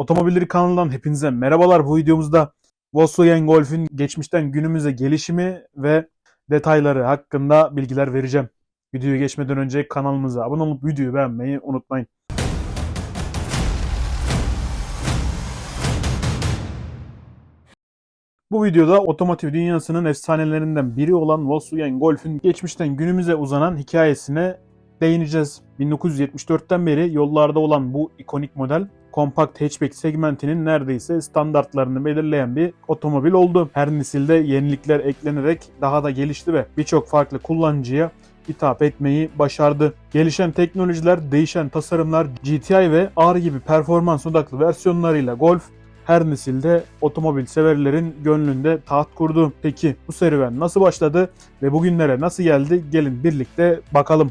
Otomobilleri kanalından hepinize merhabalar. Bu videomuzda Volkswagen Golf'ün geçmişten günümüze gelişimi ve detayları hakkında bilgiler vereceğim. Videoya geçmeden önce kanalımıza abone olup videoyu beğenmeyi unutmayın. Bu videoda otomotiv dünyasının efsanelerinden biri olan Volkswagen Golf'ün geçmişten günümüze uzanan hikayesine değineceğiz. 1974'ten beri yollarda olan bu ikonik model kompakt hatchback segmentinin neredeyse standartlarını belirleyen bir otomobil oldu. Her nesilde yenilikler eklenerek daha da gelişti ve birçok farklı kullanıcıya hitap etmeyi başardı. Gelişen teknolojiler, değişen tasarımlar, GTI ve R gibi performans odaklı versiyonlarıyla Golf her nesilde otomobil severlerin gönlünde taht kurdu. Peki bu serüven nasıl başladı ve bugünlere nasıl geldi? Gelin birlikte bakalım.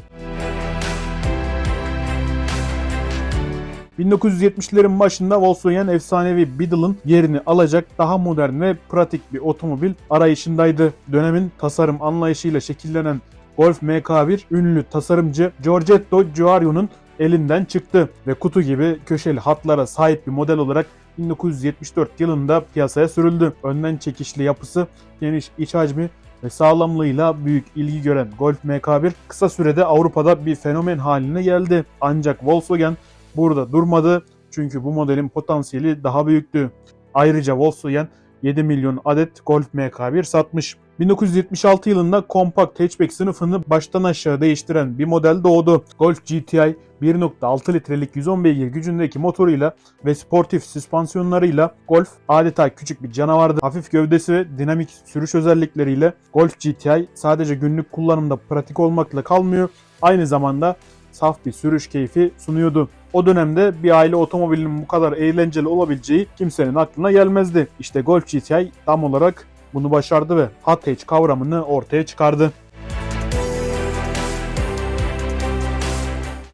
1970'lerin başında Volkswagen efsanevi Beetle'ın yerini alacak daha modern ve pratik bir otomobil arayışındaydı. Dönemin tasarım anlayışıyla şekillenen Golf MK1 ünlü tasarımcı Giorgetto Giorio'nun elinden çıktı ve kutu gibi köşeli hatlara sahip bir model olarak 1974 yılında piyasaya sürüldü. Önden çekişli yapısı, geniş iç hacmi ve sağlamlığıyla büyük ilgi gören Golf MK1 kısa sürede Avrupa'da bir fenomen haline geldi. Ancak Volkswagen burada durmadı çünkü bu modelin potansiyeli daha büyüktü. Ayrıca Volkswagen 7 milyon adet Golf MK1 satmış. 1976 yılında kompakt hatchback sınıfını baştan aşağı değiştiren bir model doğdu. Golf GTI 1.6 litrelik 110 beygir gücündeki motoruyla ve sportif süspansiyonlarıyla Golf adeta küçük bir canavardı. Hafif gövdesi ve dinamik sürüş özellikleriyle Golf GTI sadece günlük kullanımda pratik olmakla kalmıyor, aynı zamanda saf bir sürüş keyfi sunuyordu. O dönemde bir aile otomobilinin bu kadar eğlenceli olabileceği kimsenin aklına gelmezdi. İşte Golf GTI tam olarak bunu başardı ve hot hatch kavramını ortaya çıkardı.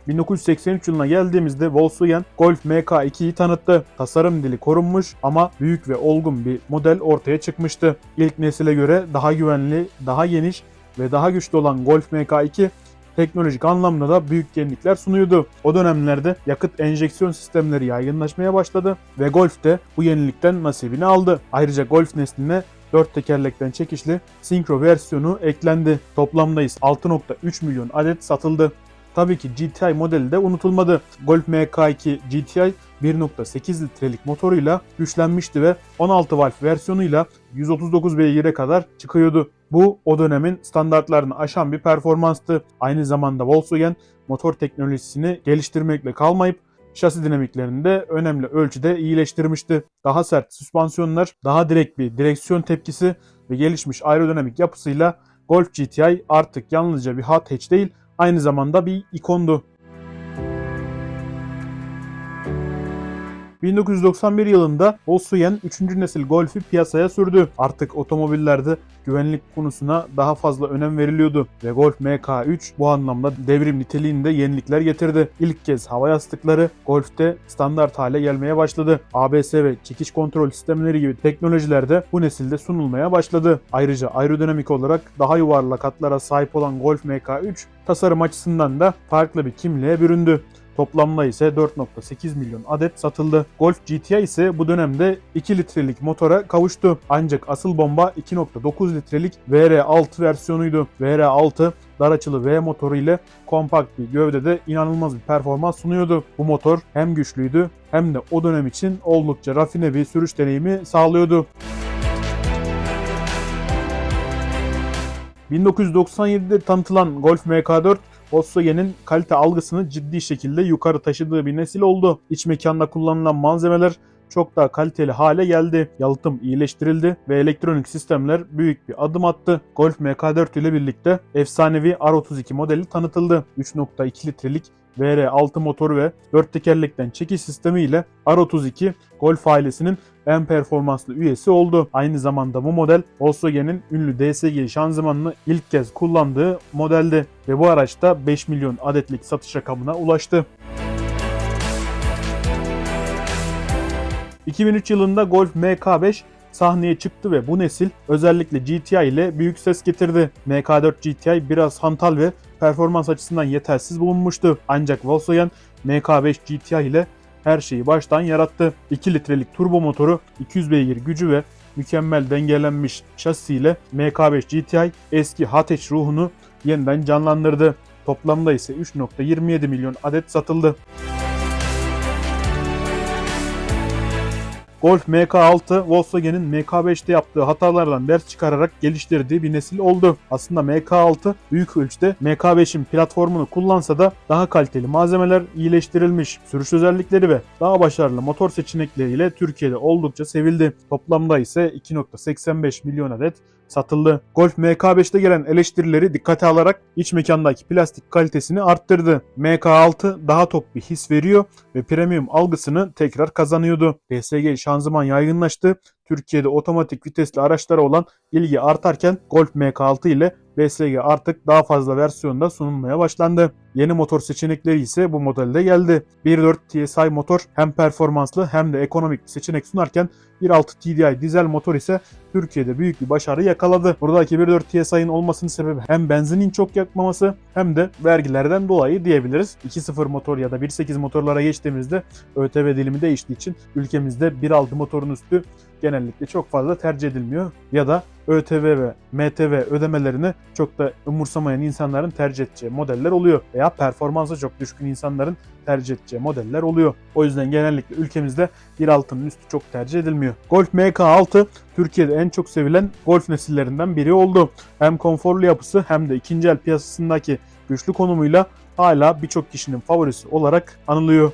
1983 yılına geldiğimizde Volkswagen Golf MK2'yi tanıttı. Tasarım dili korunmuş ama büyük ve olgun bir model ortaya çıkmıştı. İlk nesile göre daha güvenli, daha geniş ve daha güçlü olan Golf MK2 teknolojik anlamda da büyük yenilikler sunuyordu. O dönemlerde yakıt enjeksiyon sistemleri yaygınlaşmaya başladı ve Golf de bu yenilikten nasibini aldı. Ayrıca Golf nesline 4 tekerlekten çekişli Synchro versiyonu eklendi. Toplamda ise 6.3 milyon adet satıldı. Tabii ki GTI modeli de unutulmadı. Golf MK2 GTI 1.8 litrelik motoruyla güçlenmişti ve 16 valve versiyonuyla 139 beygire kadar çıkıyordu. Bu o dönemin standartlarını aşan bir performanstı. Aynı zamanda Volkswagen motor teknolojisini geliştirmekle kalmayıp şasi dinamiklerini de önemli ölçüde iyileştirmişti. Daha sert süspansiyonlar, daha direkt bir direksiyon tepkisi ve gelişmiş aerodinamik yapısıyla Golf GTI artık yalnızca bir hot hatch değil, aynı zamanda bir ikondu. 1991 yılında Volkswagen 3. nesil Golf'ü piyasaya sürdü. Artık otomobillerde güvenlik konusuna daha fazla önem veriliyordu ve Golf MK3 bu anlamda devrim niteliğinde yenilikler getirdi. İlk kez hava yastıkları Golf'te standart hale gelmeye başladı. ABS ve çekiş kontrol sistemleri gibi teknolojiler de bu nesilde sunulmaya başladı. Ayrıca aerodinamik olarak daha yuvarlak hatlara sahip olan Golf MK3 tasarım açısından da farklı bir kimliğe büründü. Toplamda ise 4.8 milyon adet satıldı. Golf GTI ise bu dönemde 2 litrelik motora kavuştu. Ancak asıl bomba 2.9 litrelik VR6 versiyonuydu. VR6 dar açılı V motoru ile kompakt bir gövdede inanılmaz bir performans sunuyordu. Bu motor hem güçlüydü hem de o dönem için oldukça rafine bir sürüş deneyimi sağlıyordu. 1997'de tanıtılan Golf MK4 Volkswagen'in kalite algısını ciddi şekilde yukarı taşıdığı bir nesil oldu. İç mekanda kullanılan malzemeler çok daha kaliteli hale geldi. Yalıtım iyileştirildi ve elektronik sistemler büyük bir adım attı. Golf MK4 ile birlikte efsanevi R32 modeli tanıtıldı. 3.2 litrelik VR6 motoru ve 4 tekerlekten çekiş sistemi ile R32 Golf ailesinin en performanslı üyesi oldu. Aynı zamanda bu model Volkswagen'in ünlü DSG şanzımanını ilk kez kullandığı modeldi ve bu araçta 5 milyon adetlik satış rakamına ulaştı. 2003 yılında Golf MK5 sahneye çıktı ve bu nesil özellikle GTI ile büyük ses getirdi. MK4 GTI biraz hantal ve performans açısından yetersiz bulunmuştu. Ancak Volkswagen MK5 GTI ile her şeyi baştan yarattı. 2 litrelik turbo motoru, 200 beygir gücü ve mükemmel dengelenmiş şasisiyle MK5 GTI eski Hatch ruhunu yeniden canlandırdı. Toplamda ise 3.27 milyon adet satıldı. Golf MK6 Volkswagen'in MK5'te yaptığı hatalardan ders çıkararak geliştirdiği bir nesil oldu. Aslında MK6 büyük ölçüde MK5'in platformunu kullansa da daha kaliteli malzemeler iyileştirilmiş, sürüş özellikleri ve daha başarılı motor seçenekleriyle Türkiye'de oldukça sevildi. Toplamda ise 2.85 milyon adet satıldı. Golf MK5'te gelen eleştirileri dikkate alarak iç mekandaki plastik kalitesini arttırdı. MK6 daha tok bir his veriyor ve premium algısını tekrar kazanıyordu. DSG şanzıman yaygınlaştı. Türkiye'de otomatik vitesli araçlara olan ilgi artarken Golf MK6 ile DSG artık daha fazla versiyonda sunulmaya başlandı. Yeni motor seçenekleri ise bu modelde geldi. 1.4 TSI motor hem performanslı hem de ekonomik seçenek sunarken 1.6 TDI dizel motor ise Türkiye'de büyük bir başarı yakaladı. Buradaki 1.4 TSI'nin olmasının sebebi hem benzinin çok yakmaması hem de vergilerden dolayı diyebiliriz. 2.0 motor ya da 1.8 motorlara geçtiğimizde ÖTV dilimi değiştiği için ülkemizde 1.6 motorun üstü genellikle çok fazla tercih edilmiyor. Ya da ÖTV ve MTV ödemelerini çok da umursamayan insanların tercih edeceği modeller oluyor. Veya performansa çok düşkün insanların tercih edeceği modeller oluyor. O yüzden genellikle ülkemizde 1.6'nın üstü çok tercih edilmiyor. Golf MK6 Türkiye'de en çok sevilen Golf nesillerinden biri oldu. Hem konforlu yapısı hem de ikinci el piyasasındaki güçlü konumuyla hala birçok kişinin favorisi olarak anılıyor.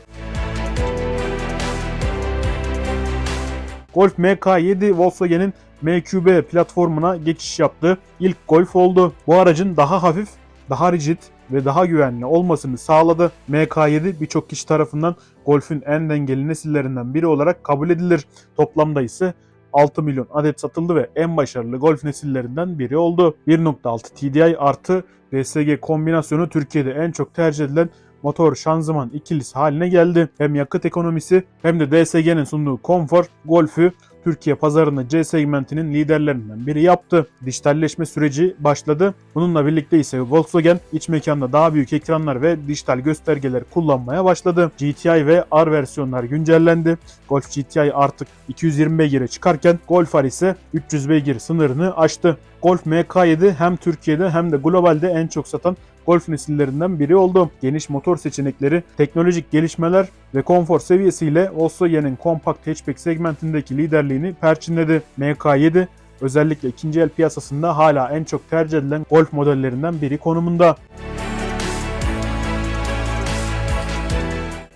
Golf MK7 Volkswagen'in MQB platformuna geçiş yaptı. İlk Golf oldu. Bu aracın daha hafif, daha rigid ve daha güvenli olmasını sağladı. MK7 birçok kişi tarafından Golf'ün en dengeli nesillerinden biri olarak kabul edilir. Toplamda ise 6 milyon adet satıldı ve en başarılı Golf nesillerinden biri oldu. 1.6 TDI artı DSG kombinasyonu Türkiye'de en çok tercih edilen motor şanzıman ikilisi haline geldi. Hem yakıt ekonomisi hem de DSG'nin sunduğu konfor Golf'ü Türkiye pazarında C segmentinin liderlerinden biri yaptı. Dijitalleşme süreci başladı. Bununla birlikte ise Volkswagen iç mekanda daha büyük ekranlar ve dijital göstergeler kullanmaya başladı. GTI ve R versiyonlar güncellendi. Golf GTI artık 220 beygire çıkarken Golf R ise 300 beygir sınırını aştı. Golf MK7 hem Türkiye'de hem de globalde en çok satan Golf nesillerinden biri oldu. Geniş motor seçenekleri, teknolojik gelişmeler ve konfor seviyesiyle Volkswagen'in kompakt hatchback segmentindeki liderliğini perçinledi. MK7 özellikle ikinci el piyasasında hala en çok tercih edilen Golf modellerinden biri konumunda.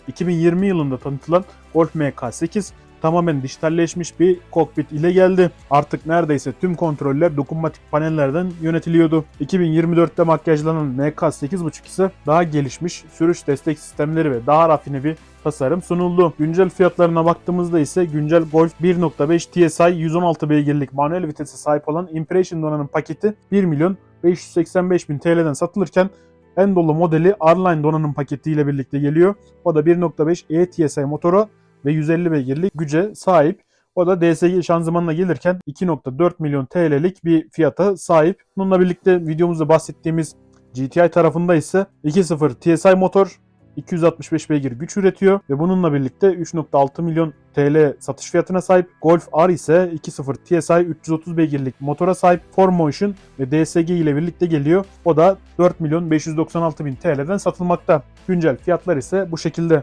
2020 yılında tanıtılan Golf MK8 tamamen dijitalleşmiş bir kokpit ile geldi. Artık neredeyse tüm kontroller dokunmatik panellerden yönetiliyordu. 2024'te makyajlanan MK8.5 ise daha gelişmiş sürüş destek sistemleri ve daha rafine bir tasarım sunuldu. Güncel fiyatlarına baktığımızda ise güncel Golf 1.5 TSI 116 beygirlik manuel vitese sahip olan Impression donanım paketi 1 milyon 585 bin TL'den satılırken en dolu modeli R-Line donanım paketiyle birlikte geliyor. O da 1.5 e-TSI motoru ve 150 beygirlik güce sahip. O da DSG şanzımanla gelirken 2.4 milyon TL'lik bir fiyata sahip. Bununla birlikte videomuzda bahsettiğimiz GTI tarafında ise 2.0 TSI motor 265 beygir güç üretiyor ve bununla birlikte 3.6 milyon TL satış fiyatına sahip. Golf R ise 2.0 TSI 330 beygirlik motora sahip 4Motion ve DSG ile birlikte geliyor. O da 4 milyon 596 bin TL'den satılmakta. Güncel fiyatlar ise bu şekilde.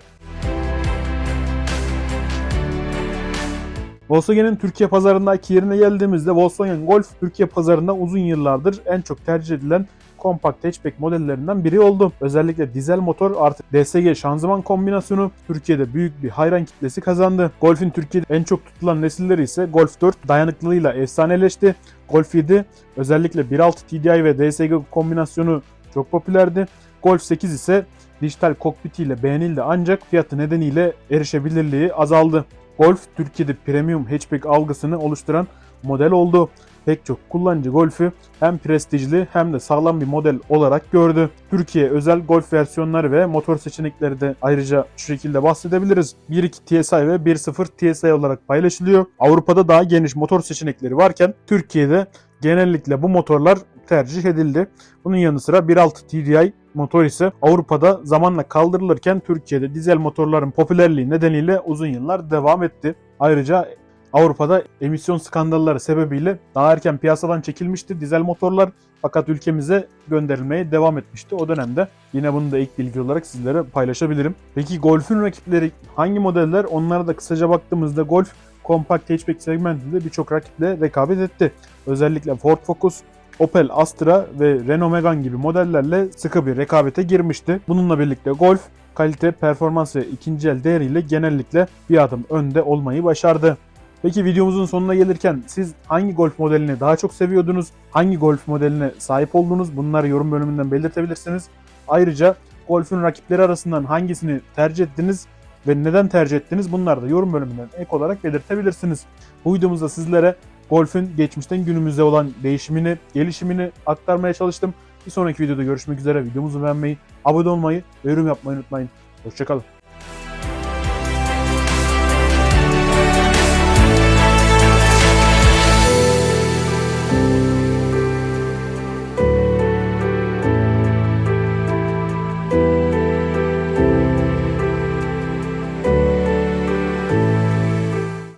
Volkswagen'in Türkiye pazarındaki yerine geldiğimizde Volkswagen Golf Türkiye pazarında uzun yıllardır en çok tercih edilen kompakt hatchback modellerinden biri oldu. Özellikle dizel motor artık DSG şanzıman kombinasyonu Türkiye'de büyük bir hayran kitlesi kazandı. Golf'in Türkiye'de en çok tutulan nesilleri ise Golf 4 dayanıklılığıyla efsaneleşti. Golf 7 özellikle 1.6 TDI ve DSG kombinasyonu çok popülerdi. Golf 8 ise dijital kokpitiyle beğenildi ancak fiyatı nedeniyle erişebilirliği azaldı. Golf Türkiye'de premium hatchback algısını oluşturan model oldu. Pek çok kullanıcı Golf'ü hem prestijli hem de sağlam bir model olarak gördü. Türkiye özel Golf versiyonları ve motor seçenekleri de ayrıca şu şekilde bahsedebiliriz. 1.2 TSI ve 1.0 TSI olarak paylaşılıyor. Avrupa'da daha geniş motor seçenekleri varken Türkiye'de genellikle bu motorlar tercih edildi. Bunun yanı sıra 1.6 TDI motor ise Avrupa'da zamanla kaldırılırken Türkiye'de dizel motorların popülerliği nedeniyle uzun yıllar devam etti. Ayrıca Avrupa'da emisyon skandalları sebebiyle daha erken piyasadan çekilmişti dizel motorlar fakat ülkemize gönderilmeye devam etmişti o dönemde. Yine bunu da ilk bilgi olarak sizlere paylaşabilirim. Peki Golf'ün rakipleri hangi modeller? Onlara da kısaca baktığımızda Golf kompakt hatchback segmentinde birçok rakiple rekabet etti. Özellikle Ford Focus, Opel Astra ve Renault Megane gibi modellerle sıkı bir rekabete girmişti. Bununla birlikte Golf kalite, performans ve ikinci el değeriyle genellikle bir adım önde olmayı başardı. Peki videomuzun sonuna gelirken siz hangi golf modelini daha çok seviyordunuz? Hangi golf modeline sahip oldunuz? Bunları yorum bölümünden belirtebilirsiniz. Ayrıca golfün rakipleri arasından hangisini tercih ettiniz ve neden tercih ettiniz? Bunları da yorum bölümünden ek olarak belirtebilirsiniz. Bu videomuzda sizlere golfün geçmişten günümüzde olan değişimini, gelişimini aktarmaya çalıştım. Bir sonraki videoda görüşmek üzere. Videomuzu beğenmeyi, abone olmayı ve yorum yapmayı unutmayın. Hoşçakalın.